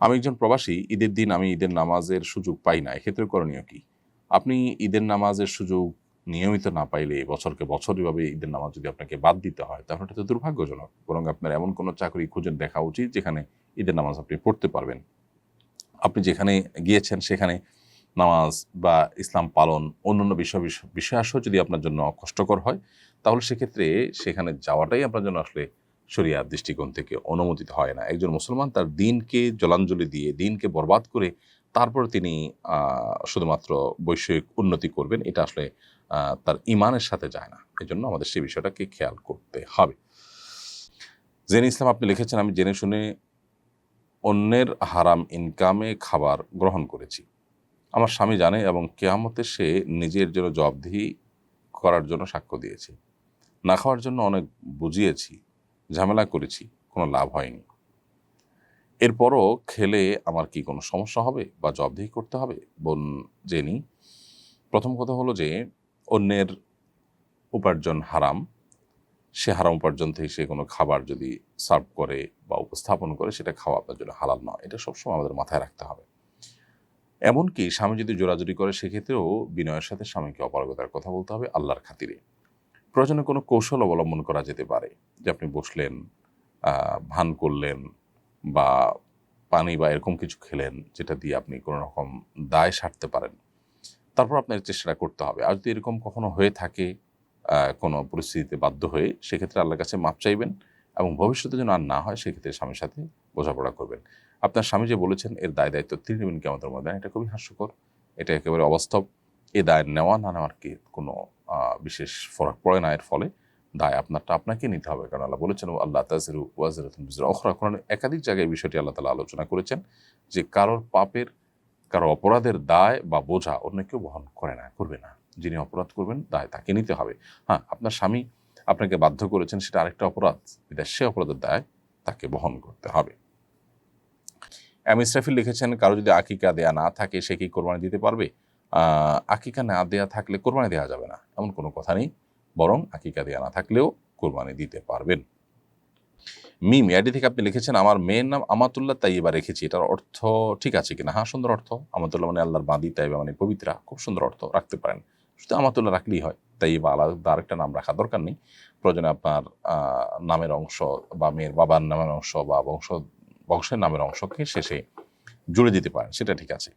আমি একজন প্রবাসী, ঈদের দিন আমি ঈদের নামাজের সুযোগ পাই না, এক্ষেত্রে করণীয় কি? আপনি ঈদের নামাজের সুযোগ নিয়মিত না পাইলে বছরকে বছর এভাবে ঈদের নামাজ যদি আপনাকে বাদ দিতে হয়, তাহলে এটা তো দুর্ভাগ্যজনক, বরং আপনার এমন কোনো চাকরি খুঁজে দেখা উচিত যেখানে ঈদের নামাজ আপনি পড়তে পারবেন। আপনি যেখানে গিয়েছেন সেখানে নামাজ বা ইসলাম পালন, অন্যান্য বিষয় বিষয়াসহ যদি আপনার জন্য কষ্টকর হয়, তাহলে সেক্ষেত্রে সেখানে যাওয়াটাই আপনার জন্য আসলে শরিয়ার দৃষ্টিকোণ থেকে অনুমোদিত হয় না। একজন মুসলমান তার দিনকে জলাঞ্জলি দিয়ে, দিনকে বরবাদ করে তারপর তিনি শুধুমাত্র বৈষয়িক উন্নতি করবেন, এটা আসলে তার ইমানের সাথে যায় না। এজন্য আমাদের সেই বিষয়টাকে খেয়াল করতে হবে। জেনে ইসলাম আপনি লিখেছেন, আমি জেনে শুনে অন্যের হারাম ইনকামে খাবার গ্রহণ করেছি। আমার স্বামী জানে এবং কেয়ামতে সে নিজের জন্য জবাবদিহি করার জন্য সাক্ষ্য দিয়েছে। না খাওয়ার জন্য অনেক বুঝিয়েছি। ঝামেলা করেছি, কোনো লাভ হয়নি। এরপরও খেলে আমার কি কোনো সমস্যা হবে বা জবাবদিহি করতে হবে? বোন জেনি, প্রথম কথা হলো যে, অন্যের উপার্জন হারাম। সে হারাম উপার্জন থেকে সে কোনো খাবার যদি সার্ভ করে বা উপস্থাপন করে, সেটা খাওয়া আপনার জন্য হালাল নয়। এটা সবসময় আমাদের মাথায় রাখতে হবে। এমনকি স্বামী যদি জোরাজুরি করে, সেক্ষেত্রেও বিনয়ের সাথে স্বামীকে অপারগতার কথা বলতে হবে আল্লাহর খাতিরে। প্রয়োজনে কোনো কৌশল অবলম্বন করা যেতে পারে। যে আপনি বসলেন ভান করলেন বা পানি বা এরকম কিছু খেলেন যেটা দিয়ে আপনি কোনো রকম দায় সারতে পারেন। তারপর আপনার চেষ্টাটা করতে হবে। আর যদি এরকম কখনো হয়ে থাকে কোনো পরিস্থিতিতে বাধ্য হয়ে, সেক্ষেত্রে আল্লাহর কাছে মাপ চাইবেন এবং ভবিষ্যতে যেন আর না হয়, সেক্ষেত্রে স্বামীর সাথে বোঝাপড়া করবেন। আপনার স্বামী যে বলেছেন, এর দায় দায়িত্ব তিনি নেবেন কেমন মধ্যে এটা খুবই হাস্যকর। এটা একেবারে অবাস্তব। এ দায় নেওয়া না নেওয়ার কি কোনো বিশেষ ফরক পড়ে না, এর ফলে দায় আপনারটা আপনাকে নিতে হবে। কারণ আল্লাহ বলেছেন আল্লাহ তাজিরু ওয়াজিরাতুন বিজরা অখরা একাধিক জায়গায় বিষয়টি আল্লাহ তালা আলোচনা করেছেন যে, কারোর পাপের, কারও অপরাধের দায় বা বোঝা অন্য কেউ বহন করে না, করবে না। যিনি অপরাধ করবেন, দায় তাকে নিতে হবে। হ্যাঁ আপনার স্বামী আপনাকে বাধ্য করেছেন সেটা আরেকটা অপরাধ বিদায় সে অপরাধের দায়, তাকে বহন করতে হবে। এম ইসরাফিল লিখেছেন, কারও যদি আকিকা দেয়া না থাকে, সে কি কোরবানি দিতে পারবে? আকিকা না দেয়া থাকলে কোরবানি দেওয়া যাবে না। এমন কোনো কথা নেই। বরং আকিকা দেয়া না থাকলেও কোরবানি দিতে পারবেন। মিম এডি থেকে আপনি লিখেছেন, আমার মেয়ের নাম আমাতুল্লাহ তাইবা রেখেছি। এটার অর্থ ঠিক আছে কিনা? হ্যাঁ সুন্দর অর্থ। আমাতুল্লাহ মানে আল্লাহর বাঁধি তাইবা মানে পবিত্রা। খুব সুন্দর অর্থ, রাখতে পারেন। শুধু আমাতুল্লাহ রাখলেই হয়। তাইবা আলাদা আরেকটা নাম রাখা দরকার নেই। প্রয়োজনে আপনার নামের অংশ বা মেয়ের বাবার নামের অংশ বা বংশ, বংশের নামের অংশকে শেষে জুড়ে দিতে পারেন। সেটা ঠিক আছে।